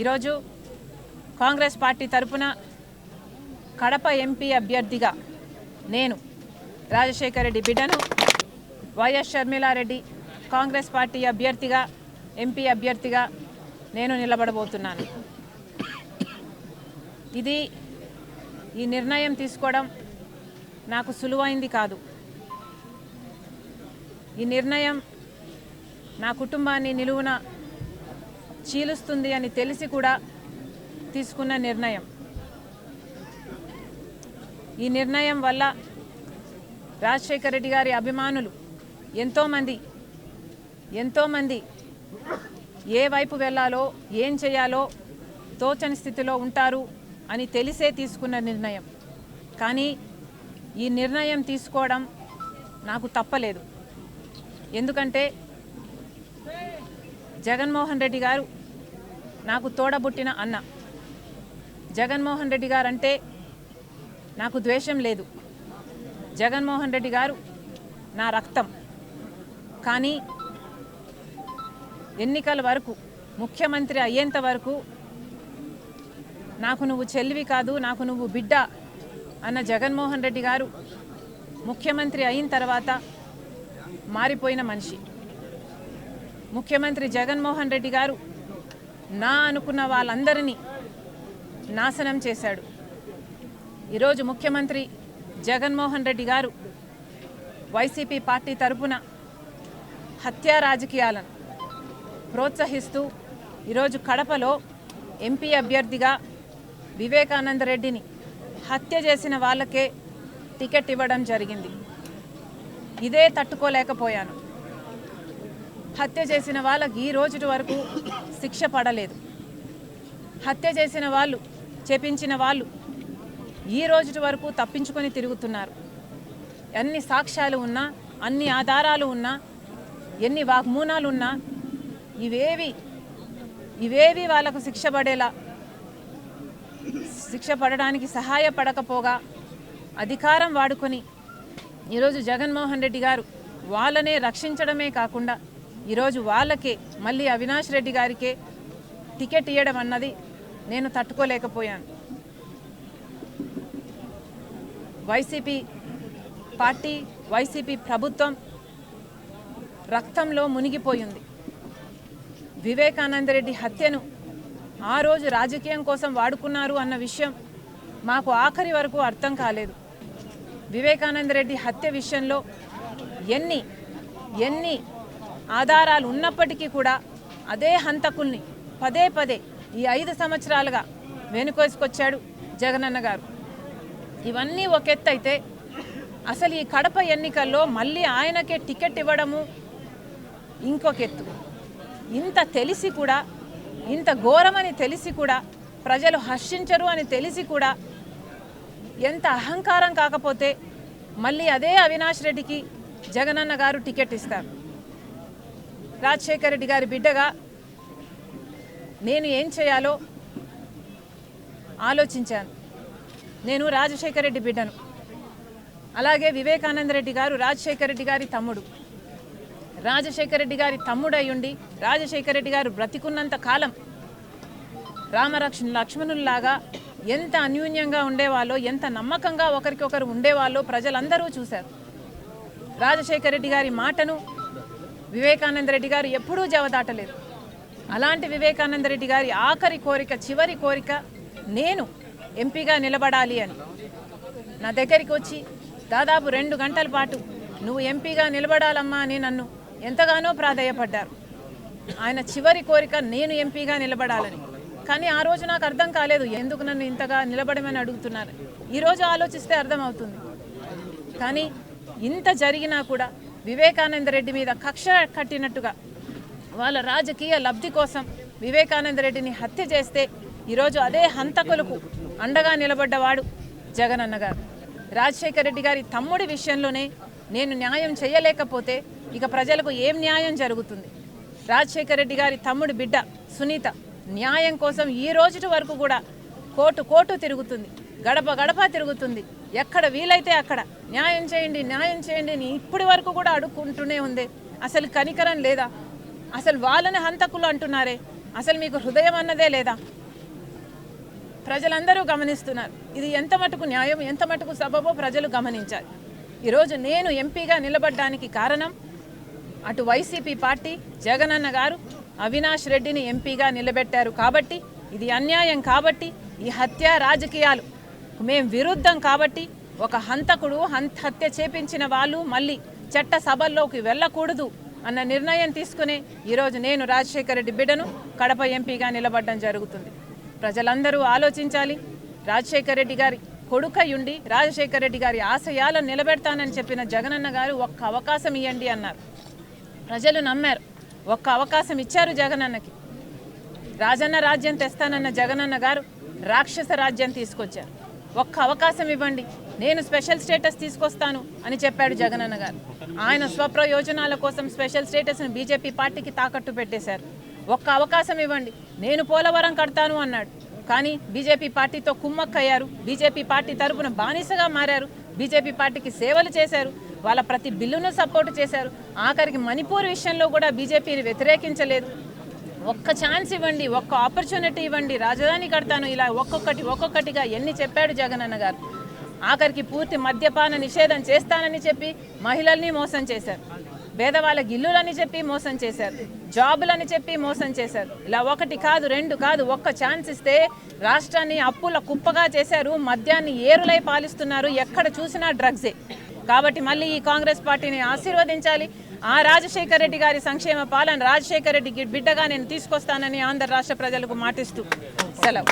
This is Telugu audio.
ఈరోజు కాంగ్రెస్ పార్టీ తరపున కడప ఎంపీ అభ్యర్థిగా నేను రాజశేఖర రెడ్డి బిడ్డను వైఎస్ షర్మిలారెడ్డి కాంగ్రెస్ పార్టీ అభ్యర్థిగా ఎంపీ అభ్యర్థిగా నేను నిలబడబోతున్నాను. ఇది ఈ నిర్ణయం తీసుకోవడం నాకు సులువైంది కాదు. ఈ నిర్ణయం నా కుటుంబాన్ని నిలువున చీలుస్తుంది అని తెలిసి కూడా తీసుకున్న నిర్ణయం. ఈ నిర్ణయం వల్ల రాజశేఖర రెడ్డి గారి అభిమానులు ఎంతోమంది ఎంతోమంది ఏ వైపు వెళ్ళాలో ఏం చేయాలో తోచని స్థితిలో ఉంటారు అని తెలిసే తీసుకున్న నిర్ణయం. కానీ ఈ నిర్ణయం తీసుకోవడం నాకు తప్పలేదు. ఎందుకంటే జగన్మోహన్ రెడ్డి గారు నాకు తోడబుట్టిన అన్న. జగన్మోహన్ రెడ్డి గారు అంటే నాకు ద్వేషం లేదు. జగన్మోహన్ రెడ్డి గారు నా రక్తం. కానీ ఎన్నికల వరకు ముఖ్యమంత్రి అయ్యేంత వరకు నాకు నువ్వు చెల్లివి కాదు నాకు నువ్వు బిడ్డ అన్న జగన్మోహన్ రెడ్డి గారు ముఖ్యమంత్రి అయిన తర్వాత మారిపోయిన మనిషి. ముఖ్యమంత్రి జగన్మోహన్ రెడ్డి గారు నా అనుకున్న వాళ్ళందరినీ నాశనం చేశాడు. ఈరోజు ముఖ్యమంత్రి జగన్మోహన్ రెడ్డి గారు వైసీపీ పార్టీ తరపున హత్యా రాజకీయాలను ప్రోత్సహిస్తూ ఈరోజు కడపలో ఎంపీ అభ్యర్థిగా వివేకానంద రెడ్డిని హత్య చేసిన వాళ్ళకే టికెట్ ఇవ్వడం జరిగింది. ఇదే తట్టుకోలేకపోయాను. హత్య చేసిన వాళ్ళకి ఈ రోజు వరకు శిక్ష పడలేదు. హత్య చేసిన వాళ్ళు చేపించిన వాళ్ళు ఈ రోజు వరకు తప్పించుకొని తిరుగుతున్నారు. ఎన్ని సాక్ష్యాలు ఉన్నా అన్ని ఆధారాలు ఉన్నా ఎన్ని వాగ్మూనాలు ఉన్నా ఇవేవి ఇవేవి వాళ్ళకు శిక్ష పడేలా శిక్ష పడడానికి సహాయపడకపోగా అధికారం వాడుకొని ఈరోజు జగన్మోహన్ రెడ్డి గారు వాళ్ళనే రక్షించడమే కాకుండా ఈరోజు వాళ్ళకే మళ్ళీ అవినాష్ రెడ్డి గారికే టికెట్ ఇవ్వడం అన్నది నేను తట్టుకోలేకపోయాను. వైసీపీ పార్టీ వైసీపీ ప్రభుత్వం రక్తంలో మునిగిపోయింది. వివేకానంద రెడ్డి హత్యను ఆ రోజు రాజకీయం కోసం వాడుకున్నారు అన్న విషయం మాకు ఆఖరి వరకు అర్థం కాలేదు. వివేకానంద రెడ్డి హత్య విషయంలో ఎన్ని ఎన్ని ఆధారాలు ఉన్నప్పటికీ కూడా అదే హంతకుల్ని పదే పదే ఈ ఐదు సంవత్సరాలుగా వెనుకోసుకొచ్చాడు జగనన్న గారు. ఇవన్నీ ఒక ఎత్తు అయితే అసలు ఈ కడప ఎన్నికల్లో మళ్ళీ ఆయనకే టికెట్ ఇవ్వడము ఇంకొక ఎత్తు. ఇంత తెలిసి కూడా ఇంత ఘోరమని తెలిసి కూడా ప్రజలు హర్షించరు అని తెలిసి కూడా ఎంత అహంకారం కాకపోతే మళ్ళీ అదే అవినాష్ రెడ్డికి జగనన్న గారు టికెట్ ఇస్తారు. రాజశేఖర రెడ్డి గారి బిడ్డగా నేను ఏం చేయాలో ఆలోచించాను. నేను రాజశేఖర రెడ్డి బిడ్డను. అలాగే వివేకానంద రెడ్డి గారు రాజశేఖర రెడ్డి గారి తమ్ముడు. రాజశేఖర రెడ్డి గారి తమ్ముడై ఉండి రాజశేఖర రెడ్డి గారు బ్రతికున్నంత కాలం రామరక్ష లక్ష్మణుల్లాగా ఎంత అన్యూన్యంగా ఉండేవాళ్ళో ఎంత నమ్మకంగా ఒకరికొకరు ఉండేవాళ్ళో ప్రజలందరూ చూశారు. రాజశేఖర రెడ్డి గారి మాటను వివేకానంద రెడ్డి గారు ఎప్పుడూ జవదాటలేదు. అలాంటి వివేకానంద రెడ్డి గారి ఆఖరి కోరిక చివరి కోరిక నేను ఎంపీగా నిలబడాలి అని. నా దగ్గరికి వచ్చి దాదాపు రెండు గంటల పాటు నువ్వు ఎంపీగా నిలబడాలమ్మా అని నన్ను ఎంతగానో ప్రాధేయపడ్డారు. ఆయన చివరి కోరిక నేను ఎంపీగా నిలబడాలని. కానీ ఆ రోజు నాకు అర్థం కాలేదు ఎందుకు నన్ను ఇంతగా నిలబడమని అడుగుతున్నారు? ఈరోజు ఆలోచిస్తే అర్థమవుతుంది. కానీ ఇంత జరిగినా కూడా వివేకానంద రెడ్డి మీద కక్ష కట్టినట్టుగా వాళ్ళ రాజకీయ లబ్ధి కోసం వివేకానంద రెడ్డిని హత్య చేస్తే ఈరోజు అదే హంతకులకు అండగా నిలబడ్డవాడు జగనన్న గారు. రాజశేఖర రెడ్డి గారి తమ్ముడి విషయంలోనే నేను న్యాయం చేయలేకపోతే ఇక ప్రజలకు ఏం న్యాయం జరుగుతుంది? రాజశేఖర రెడ్డి గారి తమ్ముడి బిడ్డ సునీత న్యాయం కోసం ఈ రోజు వరకు కూడా కోటు కోటు తిరుగుతుంది గడప గడప తిరుగుతుంది. ఎక్కడ వీలైతే అక్కడ. న్యాయం చేయండి న్యాయం చేయండి అని ఇప్పటి వరకు కూడా అడుక్కుంటూనే ఉంది. అసలు కనికరం లేదా? అసలు వాళ్ళని హంతకులు అంటున్నారే? అసలు మీకు హృదయం అన్నదే లేదా? ప్రజలందరూ గమనిస్తున్నారు. ఇది ఎంత మటుకు న్యాయం ఎంత మటుకు సబబో ప్రజలు గమనించాలి. ఈరోజు నేను ఎంపీగా నిలబడ్డానికి కారణం అటు వైసీపీ పార్టీ జగనన్న గారు అవినాష్ రెడ్డిని ఎంపీగా నిలబెట్టారు కాబట్టి ఇది అన్యాయం కాబట్టి ఈ హత్య రాజకీయాలు. మేం విరుద్ధం కాబట్టి ఒక హంతకుడు హంత హత్య చేపించిన వాళ్ళు మళ్ళీ చట్ట సభల్లోకి వెళ్ళకూడదు అన్న నిర్ణయం తీసుకునే ఈరోజు నేను రాజశేఖర రెడ్డి బిడ్డను కడప ఎంపీగా నిలబడడం జరుగుతుంది. ప్రజలందరూ ఆలోచించాలి. రాజశేఖర రెడ్డి గారి కొడుకయుండి రాజశేఖర రెడ్డి గారి ఆశయాలను నిలబెడతానని చెప్పిన జగనన్న గారు ఒక్క అవకాశం ఇవ్వండి అన్నారు. ప్రజలు నమ్మారు. ఒక్క అవకాశం ఇచ్చారు జగనన్నకి. రాజన్న రాజ్యం తెస్తానన్న జగనన్న గారు రాక్షస రాజ్యం తీసుకొచ్చారు. ఒక్క అవకాశం ఇవ్వండి. నేను స్పెషల్ స్టేటస్ తీసుకొస్తాను అని చెప్పాడు జగనన్న గారు. ఆయన స్వప్రయోజనాల కోసం స్పెషల్ స్టేటస్ను బీజేపీ పార్టీకి తాకట్టు పెట్టేశారు. ఒక్క అవకాశం ఇవ్వండి. నేను పోలవరం కడతాను అన్నాడు. కానీ బీజేపీ పార్టీతో కుమ్మక్కయ్యారు. బీజేపీ పార్టీ తరపున బానిసగా మారారు. బీజేపీ పార్టీకి సేవలు చేశారు. వాళ్ళ ప్రతి బిల్లును సపోర్ట్ చేశారు. ఆఖరికి మణిపూర్ విషయంలో కూడా బీజేపీని వ్యతిరేకించలేదు. ఒక్క ఛాన్స్ ఇవ్వండి ఒక్క ఆపర్చునిటీ ఇవ్వండి. రాజధాని కడతాను ఇలా ఒక్కొక్కటి ఒక్కొక్కటిగా ఎన్ని చెప్పాడు జగనన్న గారు. ఆఖరికి పూర్తి మద్యపాన నిషేధం చేస్తానని చెప్పి మహిళల్ని మోసం చేశారు. పేదవాళ్ళకి ఇల్లులని చెప్పి మోసం చేశారు. జాబులని చెప్పి మోసం చేశారు. ఇలా ఒకటి కాదు రెండు కాదు ఒక్క ఛాన్స్ ఇస్తే రాష్ట్రాన్ని అప్పుల కుప్పగా చేశారు. మద్యాన్ని ఏరులై పాలిస్తున్నారు. ఎక్కడ చూసినా డ్రగ్సే. కాబట్టి మళ్ళీ ఈ కాంగ్రెస్ పార్టీని ఆశీర్వదించాలి. ఆ రాజశేఖర రెడ్డి గారి సంక్షేమ పాలన రాజశేఖర రెడ్డికి బిడ్డగా నేను తీసుకొస్తానని ఆంధ్ర రాష్ట్ర ప్రజలకు మాటిస్తూ సెలవు.